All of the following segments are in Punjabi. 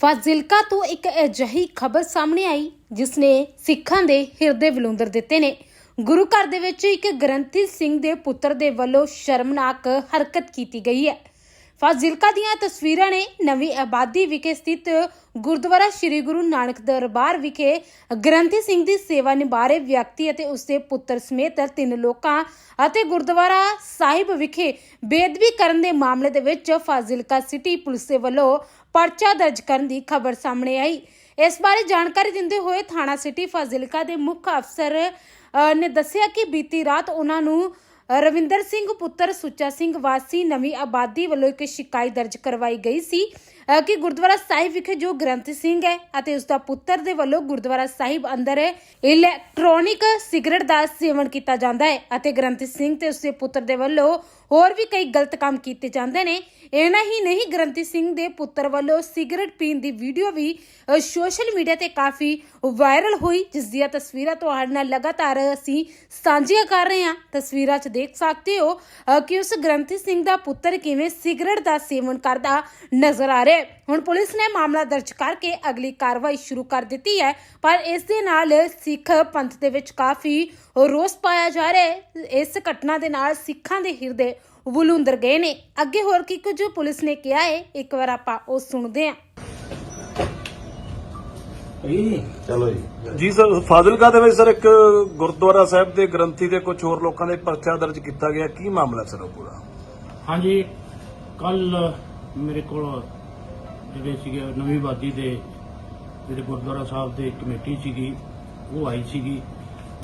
ਫਾਜ਼ਿਲਕਾ ਤੋਂ ਇੱਕ ਅਜਿਹੀ ਖਬਰ ਸਾਹਮਣੇ ਆਈ, ਜਿਸ ਨੇ ਸਿੱਖਾਂ ਦੇ ਹਿਰਦੇ ਵਿਲੁੰਦਰ ਦਿੱਤੇ ਨੇ। ਗੁਰੂ ਘਰ ਦੇ ਵਿੱਚ ਇੱਕ ਗ੍ਰੰਥੀ ਸਿੰਘ ਦੇ ਪੁੱਤਰ ਦੇ ਵੱਲੋਂ ਸ਼ਰਮਨਾਕ ਹਰਕਤ ਕੀਤੀ ਗਈ ਹੈ। ਫਾਜ਼ਿਲਕਾ ਦੀਆਂ ਤਸਵੀਰਾਂ ਨੇ ਨਵੀਂ ਆਬਾਦੀ ਵਿਖੇ ਸਥਿਤ ਗੁਰਦੁਆਰਾ ਸ੍ਰੀ ਗੁਰੂ ਨਾਨਕ ਦਰਬਾਰ ਵਿਖੇ ਗ੍ਰੰਥੀ ਸਿੰਘ ਦੀ ਸੇਵਾ ਨਿਭਾ ਰਹੇ ਵਿਅਕਤੀ ਅਤੇ ਉਸਦੇ ਪੁੱਤਰ ਸਮੇਤ ਤਿੰਨ ਲੋਕਾਂ ਅਤੇ ਗੁਰਦੁਆਰਾ ਸਾਹਿਬ ਵਿਖੇ ਬੇਦਬੀ ਕਰਨ ਦੇ ਮਾਮਲੇ ਦੇ ਵਿੱਚ ਫਾਜ਼ਿਲਕਾ ਸਿਟੀ ਪੁਲਿਸ ਦੇ ਵੱਲੋਂ ਪਰਚਾ ਦਰਜ ਕਰਨ ਦੀ ਖਬਰ ਸਾਹਮਣੇ ਆਈ। ਇਸ ਬਾਰੇ ਜਾਣਕਾਰੀ ਦਿੰਦੇ ਹੋਏ ਥਾਣਾ ਸਿਟੀ ਫਾਜ਼ਿਲਕਾ ਦੇ ਮੁੱਖ ਅਫਸਰ ਨੇ ਦੱਸਿਆ ਕਿ ਬੀਤੀ ਰਾਤ ਉਹਨਾਂ ਨੂੰ ਰਵਿੰਦਰ ਸਿੰਘ ਪੁੱਤਰ ਸੁੱਚਾ ਸਿੰਘ ਵਾਸੀ ਨਵੀਂ ਆਬਾਦੀ ਵੱਲੋਂ ਇੱਕ ਸ਼ਿਕਾਇਤ ਦਰਜ ਕਰਵਾਈ ਗਈ ਸੀ ਕਿ ਗੁਰਦੁਆਰਾ ਸਾਹਿਬ ਵਿਖੇ ਜੋ ਗ੍ਰੰਥ ਸਿੰਘ ਹੈ ਅਤੇ ਉਸ ਦਾ ਪੁੱਤਰ ਦੇ ਵੱਲੋਂ ਗੁਰਦੁਆਰਾ ਸਾਹਿਬ ਅੰਦਰ ਇਲੈਕਟ੍ਰੋਨਿਕ ਸਿਗਰਟ ਦਾ ਸੇਵਨ ਕੀਤਾ ਜਾਂਦਾ ਹੈ ਅਤੇ ਗ੍ਰੰਥ ਸਿੰਘ ਤੇ ਉਸਦੇ ਪੁੱਤਰ ਦੇ ਵੱਲੋਂ ਹੋਰ ਵੀ ਕਈ ਗਲਤ ਕੰਮ ਕੀਤੇ ਜਾਂਦੇ ਨੇ। ਇਹਨਾਂ ਹੀ ਨਹੀਂ, ਗ੍ਰੰਥੀ ਸਿੰਘ ਦੇ ਪੁੱਤਰ ਵੱਲੋਂ ਸਿਗਰਟ ਪੀਣ ਦੀ ਵੀਡੀਓ ਵੀ ਸੋਸ਼ਲ ਮੀਡੀਆ ਤੇ ਕਾਫੀ ਵਾਇਰਲ ਹੋਈ, ਜਿਸ ਦੀਆਂ ਤਸਵੀਰਾਂ ਤੁਹਾਡੇ ਨਾਲ ਲਗਾਤਾਰ ਅਸੀਂ ਸਾਂਝੀਆਂ ਕਰ ਰਹੇ ਹਾਂ। ਤਸਵੀਰਾਂ 'ਚ ਦੇਖ ਸਕਦੇ ਹੋ ਕਿ ਉਸ ਗ੍ਰੰਥੀ ਸਿੰਘ ਦਾ ਪੁੱਤਰ ਕਿਵੇਂ ਸਿਗਰਟ ਦਾ ਸੇਵਨ ਕਰਦਾ ਨਜ਼ਰ ਆ ਰਿਹਾ ਹੁਣ ਪੁਲਿਸ ਨੇ ਮਾਮਲਾ ਦਰਜ ਕਰਕੇ ਅਗਲੀ ਕਾਰਵਾਈ ਸ਼ੁਰੂ ਕਰ ਦਿੱਤੀ ਹੈ, ਪਰ ਇਸ ਦੇ ਨਾਲ ਸਿੱਖ ਪੰਥ ਦੇ ਵਿੱਚ ਕਾਫੀ ਰੋਸ ਪਾਇਆ ਜਾ ਰਿਹਾ ਹੈ। ਇਸ ਘਟਨਾ ਦੇ ਨਾਲ ਸਿੱਖਾਂ ਦੇ ਹਿਰਦੇ ਵਲੂੰਦਰ ਗਏ ਨੇ। ਅੱਗੇ ਹੋਰ ਕੀ ਕੁਝ ਪੁਲਿਸ ਨੇ ਕਿਹਾ ਹੈ ਇੱਕ ਵਾਰ ਆਪਾਂ ਉਹ ਸੁਣਦੇ ਹਾਂ। ਚਲੋ ਜੀ। ਜੀ ਸਰ ਫਾਜ਼ਿਲਕਾ ਦੇ ਵਿੱਚ ਸਰ ਇੱਕ ਗੁਰਦੁਆਰਾ ਸਾਹਿਬ ਦੇ ਗ੍ਰੰਥੀ ਤੇ ਕੁਝ ਹੋਰ ਲੋਕਾਂ ਦੇ ਪਰਚਾ ਦਰਜ ਕੀਤਾ ਗਿਆ। ਕੀ ਮਾਮਲਾ ਸਰ ਉਹ ਪੂਰਾ? ਹਾਂਜੀ ਕੱਲ ਮੇਰੇ ਕੋਲ ਜਿਹੜੇ ਸੀਗੇ ਨਵੀਂ ਆਬਾਦੀ ਦੇ ਜਿਹੜੇ ਗੁਰਦੁਆਰਾ ਸਾਹਿਬ ਦੇ ਕਮੇਟੀ ਸੀਗੀ ਉਹ ਆਈ ਸੀਗੀ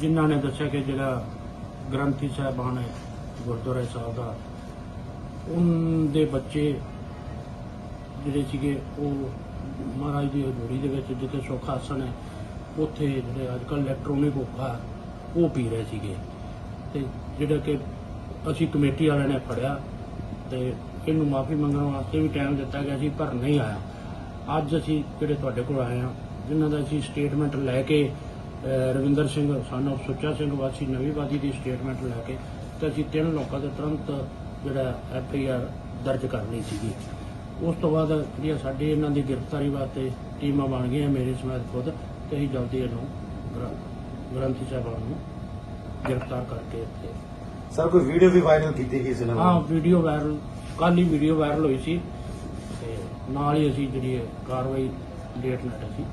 ਜਿਨ੍ਹਾਂ ਨੇ ਦੱਸਿਆ ਕਿ ਜਿਹੜਾ ਗ੍ਰੰਥੀ ਸਾਹਿਬਾਨ ਹੈ ਗੁਰਦੁਆਰਾ ਸਾਹਿਬ ਦਾ, ਉਹਦੇ ਬੱਚੇ ਜਿਹੜੇ ਸੀਗੇ, ਉਹ ਮਹਾਰਾਜ ਦੀ ਹਜ਼ੂਰੀ ਦੇ ਵਿੱਚ ਜਿੱਥੇ ਸੁੱਖ ਆਸਣ ਹੈ, ਉੱਥੇ ਜਿਹੜੇ ਅੱਜ ਕੱਲ੍ਹ ਇਲੈਕਟ੍ਰੋਨਿਕ ਹੁੱਕਾ ਉਹ ਪੀ ਰਹੇ ਸੀਗੇ। ਤੇ ਜਿਹੜਾ ਕਿ ਅਸੀਂ ਕਮੇਟੀ ਵਾਲਿਆਂ ਨੇ ਫੜਿਆ ਤੇ ਇਹਨੂੰ ਮਾਫੀ ਮੰਗਣ ਵਾਸਤੇ ਵੀ ਟਾਈਮ ਦਿੱਤਾ ਗਿਆ ਸੀ, ਪਰ ਨਹੀਂ ਆਇਆ। ਅੱਜ ਅਸੀਂ ਜਿਹੜੇ ਤੁਹਾਡੇ ਕੋਲ ਆਏ ਹਾਂ, ਜਿਨ੍ਹਾਂ ਦਾ ਅਸੀਂ ਸਟੇਟਮੈਂਟ ਲੈ ਕੇ ਰਵਿੰਦਰ ਸਿੰਘ ਸਾਨੂੰ ਸੁੱਚਾ ਸਿੰਘ ਵਾਸੀ ਨਵੀਂ ਬਾਦੀ ਦੀ ਸਟੇਟਮੈਂਟ ਲੈ ਕੇ ਤੇ ਅਸੀਂ ਤਿੰਨ ਲੋਕਾਂ ਦੇ ਤੁਰੰਤ ਜਿਹੜਾ ਐਫ ਆਈ ਆਰ ਦਰਜ ਕਰ ਲਈ ਸੀਗੀ। ਉਸ ਤੋਂ ਬਾਅਦ ਜਿਹੜੀਆਂ ਸਾਡੀ ਇਹਨਾਂ ਦੀ ਗ੍ਰਿਫਤਾਰੀ ਵਾਸਤੇ ਟੀਮਾਂ ਬਣ ਗਈਆਂ ਮੇਰੇ ਸਮੇਤ ਖੁਦ ਤੇ ਅਸੀਂ ਜਲਦੀ ਇਹਨੂੰ ਗ੍ਰ- ਗ੍ਰੰਥੀ ਸਾਹਿਬਾਨ ਨੂੰ ਗ੍ਰਿਫਤਾਰ ਕਰਕੇ ਇੱਥੇ ਸਰ ਕੋਈ ਵੀਡੀਓ ਵੀ ਵਾਇਰਲ ਕੀਤੀ ਗਈ ਸੀ ਨਾ? ਹਾਂ ਵੀਡੀਓ ਵਾਇਰਲ ਕੱਲ੍ਹ ਹੀ ਵੀਡੀਓ ਵਾਇਰਲ ਹੋਈ ਸੀ ਤੇ ਨਾਲ ਹੀ ਅਸੀਂ ਜਿਹੜੀ ਇਹ ਕਾਰਵਾਈ ਲੇਟ ਨਟ ਅਸੀਂ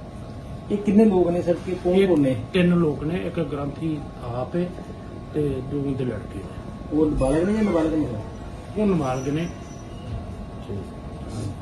ਇਹ ਕਿੰਨੇ ਲੋਕ ਨੇ ਸਰ? ਕਿ ਕੌਣ ਕੌਣ ਨੇ? ਤਿੰਨ ਲੋਕ ਨੇ ਇੱਕ ਗ੍ਰੰਥੀ ਆਪ ਹੈ ਤੇ ਦੋ ਦੇ ਲੜਕੇ ਉਹ ਬਾਲਗ ਨੇ ਜਾਂ ਨਾਬਾਲਗ ਨੇ? ਉਹ ਨਾਬਾਲਗ ਨੇ।